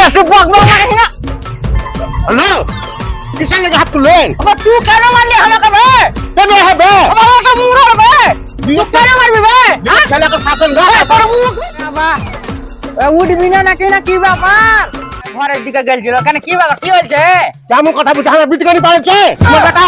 বেশি বক বক মারিস না হ্যালো? কিসের লেগে হাত তুললেন? আবার তুই কেন মারলি আমাকে বে কেন হবে? আবার ওটা মুড় হবে? তুই কেন মারবি বে? হ্যাঁ? ছেলেকে শাসন দাও তোর মুখ। বাবা উঠবি না নাকি না কি ব্যাপার? ঘরের দিকে গেলছিল। কেন কি ব্যাপার? কি হয়েছে? কেমন কথা বুঝে আমার বিটকানি পাড়ছে তোমার বেটা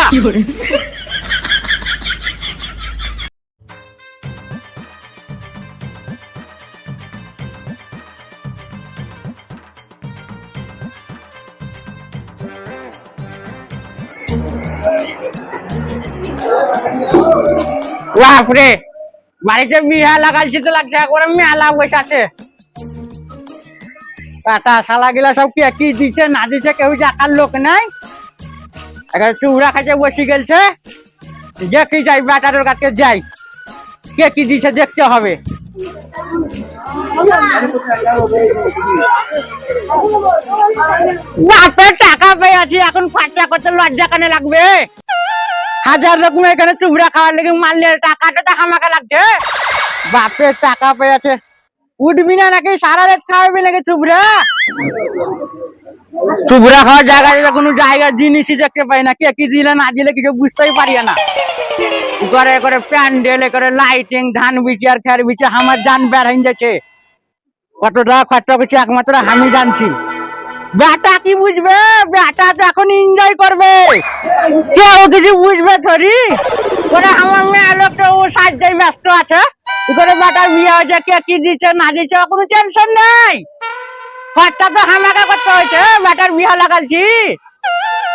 বাপরে, বাড়িতে বিহা লাগাইছি তো লাগছে, একবারে মেলা বসে আছে। তা শালা গিলা সব কে, কি দিছে, না দিচ্ছে কেউ দেখার লোক নাই। এখানে চুবড়া খাইতে বসে গেছে দেখি যাই, বেটারের কাছে যাই। কে কি দিছে, দেখতে হবে। হাজার এখানে চুবড়া খাওয়ার লেগে মারলে, টাকাটা লাগছে। বাপের টাকা পেয়ে আছে। উঠবি না নাকি? সারা রাত খাওয়াবি চুবড়া চুবড়া খাওয়ার কোনো জায়গা জিনিসই দেখতে পাই না। কে কি দিলে না দিলে কিছু বুঝতেই পারি না। করে করে প্যান্ডেল করে লাইটিং ধান বিচি আর খের বিচি, আমার বের হয়ে যাচ্ছে। কত টাকা খরচা করছি একমাত্র আমি জানছি। বেটা কি বুঝবে? বেটা তো এখন এনজয় করবে। কেউ কিছু বুঝবে থরি? করে আমার মেয়ে লোকটা ও সাজ্জাই ব্যস্ত আছে। করে বেটার বিয়ে হয়েছে কে কি দিচ্ছে না দিচ্ছে কোনো টেনশন নেই। খরচা তো হামাকা করতে হয়েছে বেটার বিয়ে লাগালছি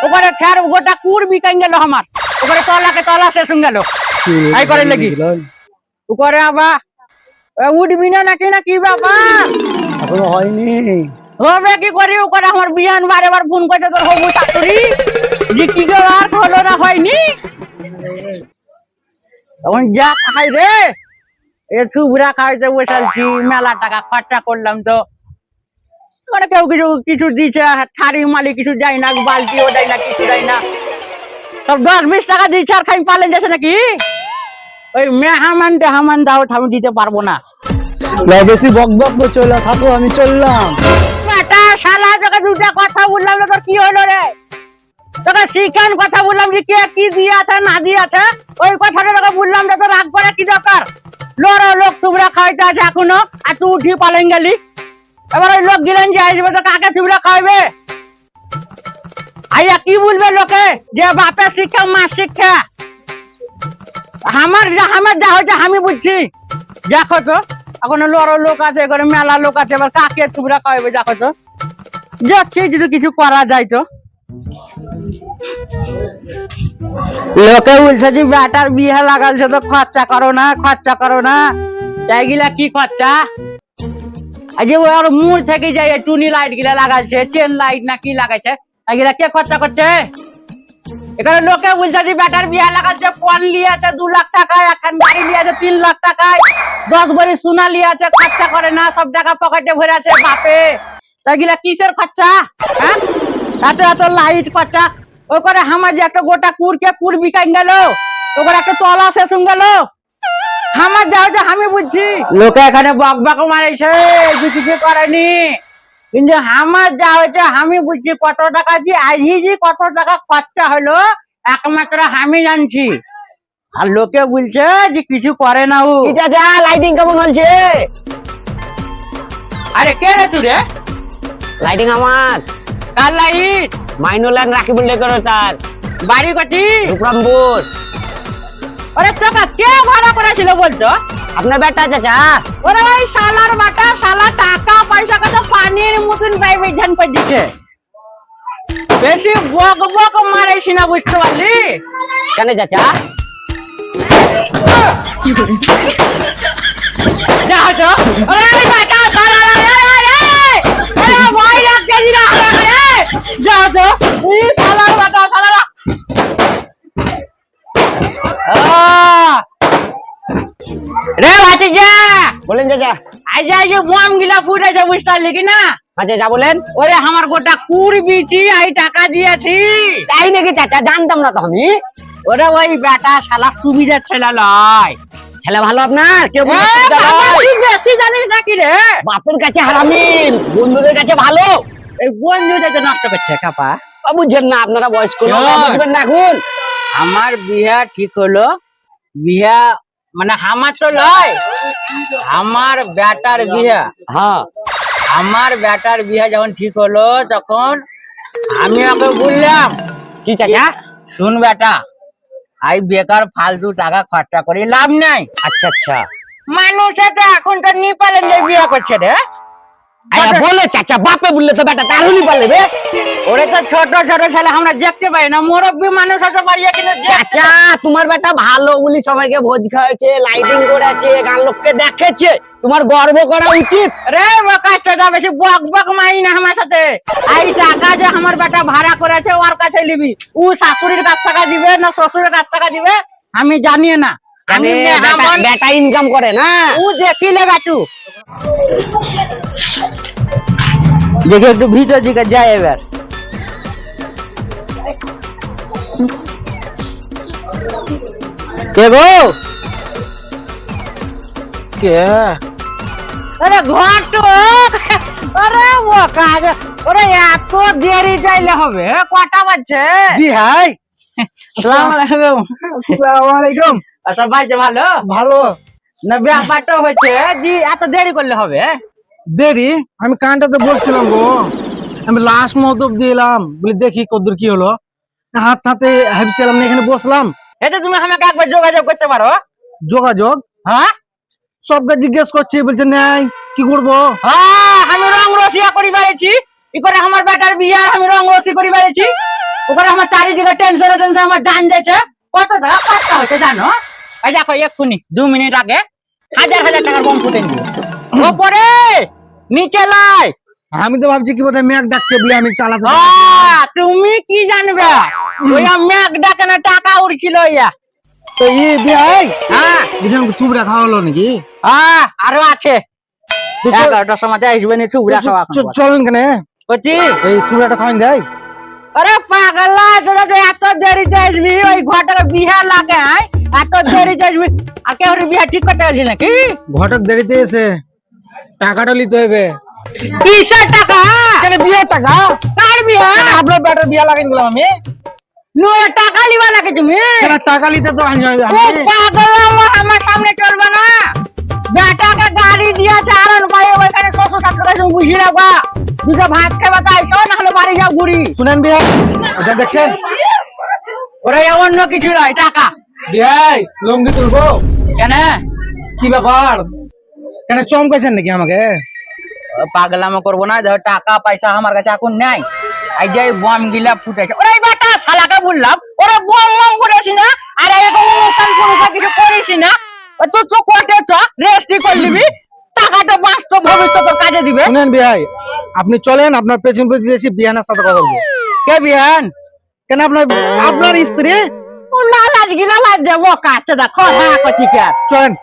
ওখানে ফের গোটা কুর বিকাই গেল আমার। ওখানে তলাকে তলা শেষ গেল। তাই করে লেগি ওখানে আবার উঠবি না নাকি এখনও হয়নি। হবে কি করি? আমার বিয়ান বারে বার ফোন করছে তোর হবু শাশুড়ি। যে কি গো আর হলো না হয়নি? তখন যা খাই রে। এ চুবরা খাইতে বসালছি মেলা টাকা খরচা করলাম তো। মানে কেউ কিছু কিছু দিচ্ছে থারি মালি কিছু দেয় না বালতিও দেয় না কিছু দেয় না। সব দশ বিশ টাকা দিচ্ছে আর খাই পালেন যাচ্ছে নাকি? ওই মেহামান টেহামান দাও আমি দিতে পারব না। না বেশি বক বক করছ না থাকো আমি চললাম। বেটা শালা তোকে দুটা কথা বললাম না তোর কি হলো রে? তোকে শিখান কথা বললাম যে কে কি দিয়ে আছে না দিয়ে আছে ওই কথাটা তোকে বললাম যে তোর রাগ কি দরকার? লোর লোক তুবরা খাইতে আছে এখনও আর তুই উঠি পালেন গেলি। এবার ওই লোক গেলেন যে আসবে তো কাকে তুবরা খাওয়াবে আইয়া কি বলবে লোকে? যে বাপের শিক্ষা মা শিক্ষা। আমার যা আমার যা হয়েছে, আমি বুঝছি। দেখো তো, এখন লড়ো লোক আছে, এখানে মেলা লোক আছে, এবার কাকে তুবরা খাওয়াবে দেখো তো। দেখছি যদি কিছু করা যায় তো। লোকে বলছে যে, বেটার বিয়ে লাগালছে তো খরচা করো না, খরচা করো না। এইগুলা কি খরচা? আজ ওর মুড় থেকে যাই টুনি লাইটগুলা লাগাচ্ছে চেন লাইট না কি লাগাইছে, এগুলা কে খরচা করছে? এখানে লোকে বলছে যে বেটার বিয়ে লাগাচ্ছে, ফোন লিয়েছে, দু লাখ টাকায় এখন গাড়ি লিয়েছে, তিন লাখ টাকায়। দশ ভরি সোনা লিয়েছে, খরচা করে না, সব টাকা পকেটে ভরে আছে, বাপে। এগুলা কিসের খরচা হ্যাঁ? এত এত লাইট খরচা। ও করে আমার যে একটা গোটা কুরকে কুর বিকাই গেল ও একটা তলা শেষ হয়ে গেল। আমার যা হচ্ছে আমি বুঝছি। লোকে এখানে বক বক মারাইছে যে কিছু করেনি? কিন্তু আমার যা হয়েছে আমি বুঝছি কত টাকা যে আজই যে কত টাকা খরচা হলো একমাত্র আমি জানছি। আর লোকে বলছে যে কিছু করে না ও। চাচা লাইটিং কেমন হচ্ছে? আরে কে রে তুই রে? লাইটিং আমার। কার লাইট মাইনুলান রাখিবুল তার। বাড়ি কটি রূপরামপুর। ওরে টাকা কে ভাড়া করেছিল বলতো? আপনার বেটা চাচা। ওরে ভাই শালার বাটা শালা টাকা পয়সা কত পানির মতন বাইবে ধ্যান করে দিচ্ছে বেশি বক বক মারাইছি না বুঝতে পারলি? কেন চাচা? যা তো ওরে এই বাটা শালা রে রে রে আরে ভয় রাখতে দিনা রে যা এই শালার বাটা শালা রে বাটি যা বলেন চাচা আজ আজ বম গিলা ফুটেছে বুঝতে পারলি কি না? আচ্ছা যা বলেন। ওরে আমার গোটা কুর বিচি এই টাকা দিয়েছি। তাই নাকি চাচা? জানতাম না তো আমি। ওরে ওই বেটা শালা সুবিধা ছেলে লয়। ছেলে ভালো আপনার? কেউ বেশি জানিস নাকি রে? বাপের কাছে হারামিন। বন্ধুদের কাছে ভালো। এই বন্ধুটা তো নষ্ট করছে কাপা। বুঝছেন না আপনারা বয়স্ক বুঝবেন না এখন। আমার বিয়া ঠিক হলো। বিয়া মানে আমার তো লয়। আমার ব্যাটার বিয়া। হ্যাঁ। আমার ব্যাটার বিয়া যখন ঠিক হলো তখন আমি ওকে বললাম কি চাচা? শুন বেটা আই বেকার ফালতু টাকা খরচা করে লাভ নাই। আচ্ছা আচ্ছা। মানুষে তো এখন তো নিপালে নিয়ে বিয়ে করছে রে। আয়া বলে চাচা বাপে বললে তো বেটা হলি পারলে বে। ওরে তো ছোট ছোট ছেলে আমরা দেখতে পাই না। মুরব্বী মানুষ আছে বাড়িয়ে কিনে চাচা তোমার বেটা ভালো বলি সবাইকে ভোজ খাওয়াছে লাইটিং করেছে গান লোককে দেখেছে। তোমার গর্ব করা উচিত। রে কাজটা বেশি বক বক মাই না আমার সাথে। এই টাকা যে আমার বেটা ভাড়া করেছে ওর কাছে নিবি। ও শাশুড়ির কাছ টাকা দিবে না শ্বশুরের কাছ টাকা দিবে আমি জানি না। আমি মানে বেটা- বেটা ইনকাম করে না? ও দেখিলে বাটু। দেখে একটু ভিতর দিকে যায় এবার। কে গো? কে? আরে ঘটু আরে ও কাজ ওরে এত দেরি যাইলে হবে কটা বাজছে? বিহাই আসসালামু আলাইকুম। আসসালামু আলাইকুম। আচ্ছা ভাইছে ভালো? ভালো। না ব্যাপারটা হচ্ছে জি এত দেরি করলে হবে দেরি? আমি কানটাতে বসছিলাম গো। আমি লাস্ট মুহূর্ত দিলাম বলে দেখি কদ্দূর কি হলো? হাত হাতে ভাবছিলাম এখানে বসলাম। এতে তুমি আমাকে একবার যোগাযোগ করতে পারো। যোগাযোগ? হ্যাঁ? সবকে জিজ্ঞেস করছি বলছে নাই কি করব? হ্যাঁ আমি রং রসিয়া করি বেড়েছি। ই করে আমার বেটার বিয়ে আমি রং রসি করি বেড়েছি? ওখানে আমার চারিদিকে টেনশন টেনশন আমার জান যাচ্ছে? কত টাকা খরচা হচ্ছে জানো? এই দেখো এক্ষুনি দু মিনিট আগে হাজার হাজার টাকার বম ফুটে নিয়ে ওপরে! নিচে লাই। আমি তো ভাবছি কি বোধহয় মেঘ ডাকছে বলে আমি চালাতে তুমি কি জানবে? ওইয়া মেঘ ডাকে না টাকা উড়ছিল ইয়া তো ই বিহাই হ্যাঁ। বুঝলাম চুপ রাখা হলো নাকি? হ্যাঁ আরও আছে। তো এগারোটার সময় আসবে না টুকরা খাওয়া চ- চলেন কেন? করছি এই চুড়াটা খাওয়ান দেয়। আরে পাগলা তোরা যে এত দেরিতে আসবি ওই ঘরটাকে বিহার লাগে হ্যাঁ? এত দেরিতে আসবি আর কেউ বিহার ঠিক করতে পারছি নাকি ঘটক দেরিতে এসে টাকাটা নিতে হবে। কিসের টাকা? কেন বিয়ে টাকা। কার বিয়া? আপনার বেটার বিয়া লাগাই দিলাম আমি। নুয়ে টাকা লিবা লাগে তুমি? কেন টাকা নিতে তো আমি। ও পাগলা আমার- আমার সামনে চলবে না। বেটাকে গাড়ি দিয়েছে আরন ভাই ওইখানে শ্বশুর শাশুড় কাছে বুঝি রাখবা। দুটো ভাত খাবে তাই শো নাহলে বাড়ি যাও ঘুরি। শুনেন দেখছেন? ওরা অন্য কিছু নয় টাকা। লঙ্গি তুলবো। কেন? কি ব্যাপার? কেন চমকাইছেন নাকি আমাকে? পাগলামো করব না ধর টাকা পয়সা আমার কাছে এখন নাই। এই যে বম গিলা ফুটেছে। ওরে বেটা শালাকে বললাম ওরে বম বম করেছি না আর এরকম অনুষ্ঠান ফনুষ্ঠান কিছু করিস না। ও তো তো কোর্টে চ রেস্টি করে নিবি টাকাটা বাস্তব ভবিষ্যতের কাজে দিবে। শুনেন বিয়াই আপনি চলেন আপনার পেছন পেছন দিয়েছি বিয়ানের সাথে কথা বলব। কে বিয়ান কেন আপনার আপনার স্ত্রী? ও লালাজ গিলা ভাজ যাব কাছে দেখো হ্যাঁ কচি চলেন।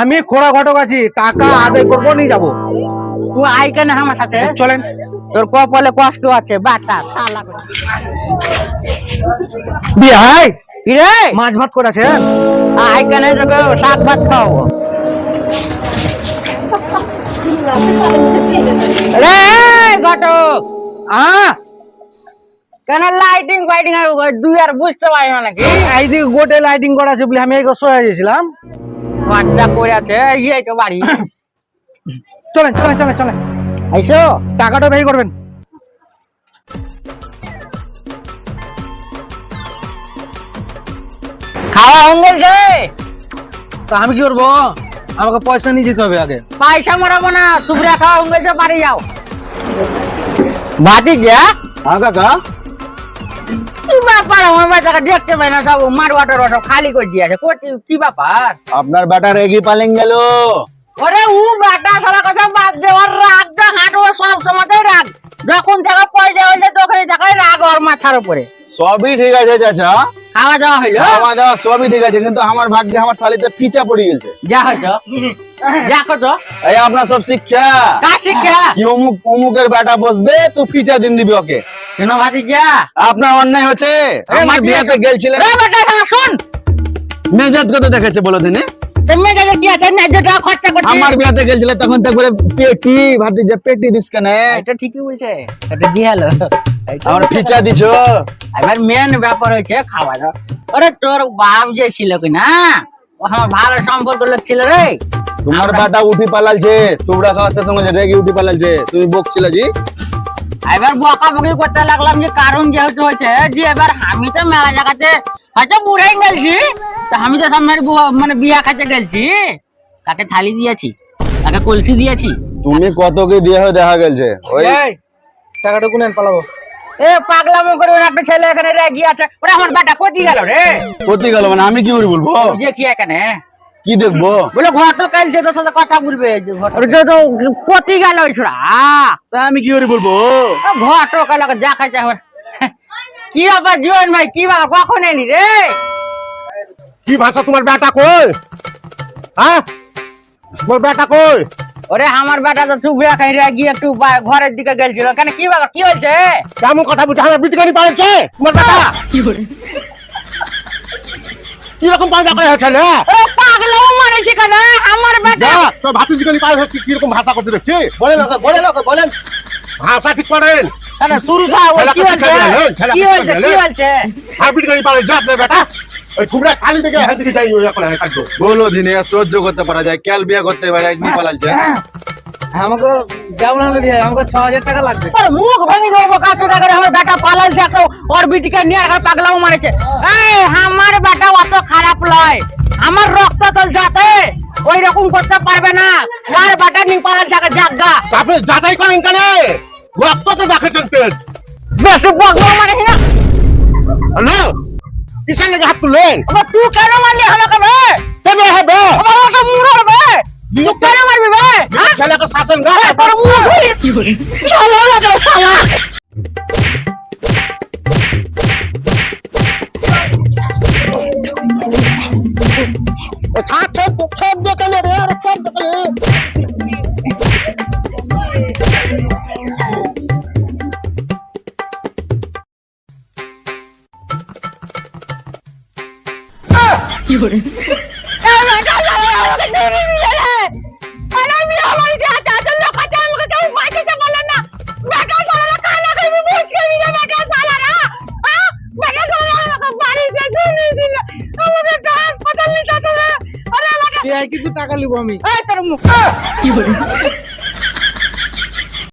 আমি খোড়া ঘটক আছি টাকা আদায় করব নিয়ে যাব। আই কেন আমার সাথে? চলেন। তোর কপালে কষ্ট আছে বাটা মাছ ভাত করেছেন আই কেন তোকে শাক ভাত খাওয়াবো? রে ঘটক! আহ কেন লাইটিং ফাইটিং দুই আর বুঝতে পারি না নাকি? এইদিকে গোটে লাইটিং করা আছে বলে আমি এই শোয়া গেছিলাম। বাচ্চা আছে এই তো বাড়ি। চলেন চলেন চলেন চলেন। আইসো। টাকাটা ব্যয় করবেন। খাওয়া হয়ে গেছে। তা আমি কি করব? আমাকে পয়সা নিয়ে যেতে হবে আগে। পয়সা মরাবো না টুকরা খাওয়া হয়ে গেছে বাড়ি যাও। বাতি যা হ্যাঁ? কাকা। কি ব্যাপার? আমার বাচ্চাকে দেখতে পাই না সব মার ওয়াটার সব খালি করে দিয়েছে কি ব্যাপার? আপনার বেটা রেগি পালিং গেল। ওরে বেটা সারা কথা বাদ দে ওর রাগ দা হাঁটু সব সময়তেই রাগ। যখন থেকে পয়সা হয়েছে তখনই রাগ ওর মাথার উপরে। সবই ঠিক আছে চাচা। খাওয়া দাওয়া হইল? খাওয়া দাওয়া সবই ঠিক আছে কিন্তু আমার ভাগ্যে আমার থালিতে পিচা পড়ে গেছে। যা হইতো দেখো তো এই আপনার সব শিক্ষা। কা শিক্ষা? কি অমুক অমুকের বেটা বসবে তুই ফিচা দিন দিবি ওকে। শোনো ভাতি যা আপনার অন্যায় হচ্ছে? আমার বিয়েতে শোন কত দেখেছে বলো দিনে? আমার বিয়াতে গেছিল তখন তো একবারে পেটি ভাতি যে পেটি দিস কেন? এটা ঠিকই বলছে। এটা জি হ্যালো আমার ফিচা দিছো? এবার মেন ব্যাপার হচ্ছে খাওয়া দাওয়া। আরে তোর বাপ যে ছিল কি না আমার ভালো সম্পর্ক লোক ছিল রে। তোমার বাটা উঠি পালালছে চুবড়া খাওয়ার সঙ্গে রেগে উঠি পালালছে তুমি বকছিল জি? এবার বকা বকি করতে লাগলাম যে কারণ যেহেতু হচ্ছে যে এবার আমি তো মেলা জায়গাতে হয়তো বুড়াই গেলছি তা আমি তো বুয়া- মানে বিয়া খাতে গেলছি কাকে থালি দিয়েছি কাকে কলসি দিয়েছি। তুমি কত কি দিয়ে হয়ে দেখা গেছে ওই টাকাটা গুনেন পালাবো? এ পাগলামো করে ওর একটা ছেলে এখানে রেগি আছে ওরা আমার বেটা কোথি গেল রে? ক্ষতি গেল মানে আমি কি করে বলব? যে কি এখানে। কি দেখব? বলে ঘটো কালছে তোর সাথে কথা বলবে যে ঘটো তো কোথি গেল ওই ছোড়া তা আমি কি করে বলব? ঘটো কাল যা খাইছে আমার কি ব্যাপার জীবন ভাই কি বাবা কখন এলি রে? কি ভাষা তোমার বেটা কই? হ্যাঁ তোমার বেটা কই? ওরে আমার বেটা তো চুপ খাই রে গিয়ে একটু ঘরের দিকে গেছিল কেন কি বাবা কি হয়েছে? কেমন কথা বলছে আমার বিটকানি পাওয়াছে তোমার বেটা। কি রকম পাওয়া করে হচ্ছে না ও পাগলাও মারেছে কেন? আমার বেটা তো ভাতি জিগানি পাওয়া হচ্ছে কি রকম ভাষা করতে দেখছি? বলেন ওকে, বলেন। ভাষা ঠিক করেন। কেন শুরু খাও ছেলেকে কি ছেলেকে কি শিক্ষা কি। হয়েছে? হ্যাঁ বিটকানি পাওয়া যা আপনার বেটা। ওই কুমড়া খালি থেকে হ্যাঁ দিকে যাই ওই এখন হ্যাঁ বলো দিনে সহ্য করতে পারা যায় কেল বিয়ে করতে পারে একদিন পালালছে আমাকে কেমন দিয়ে আমাকে ছ হাজার টাকা লাগবে। মুখ ভেঙে দেবো কাছে করে আমার বেটা ওর বিটিকে নিয়ে এখন পাগলাও মারেছে। এই আমার বেটা অত খারাপ লয়। আমার রক্ত চল যাতে ওই রকম করতে পারবে না। আর বেটা নিয়ে জাগা আপনি যাচাই করেন কেন? রক্ত তো দেখেছেন তেজ বেশি পাগলাও মারিস না। হ্যালো? কিসের লেগে হাত তুললেন? তুই কেন মারলি আমাকে বে? তবে হবে? আমাকে মুড়র বে? তুই কেন মারবি বে? হ্যাঁ? শাসন করে? তোর মুখ চলো শালা। ছাড় ছাড় সব দেখালে রে? আরে সব দেখালে এই বেটা কিন্তু টাকা লিব আমি। কি তোর মুখ। কি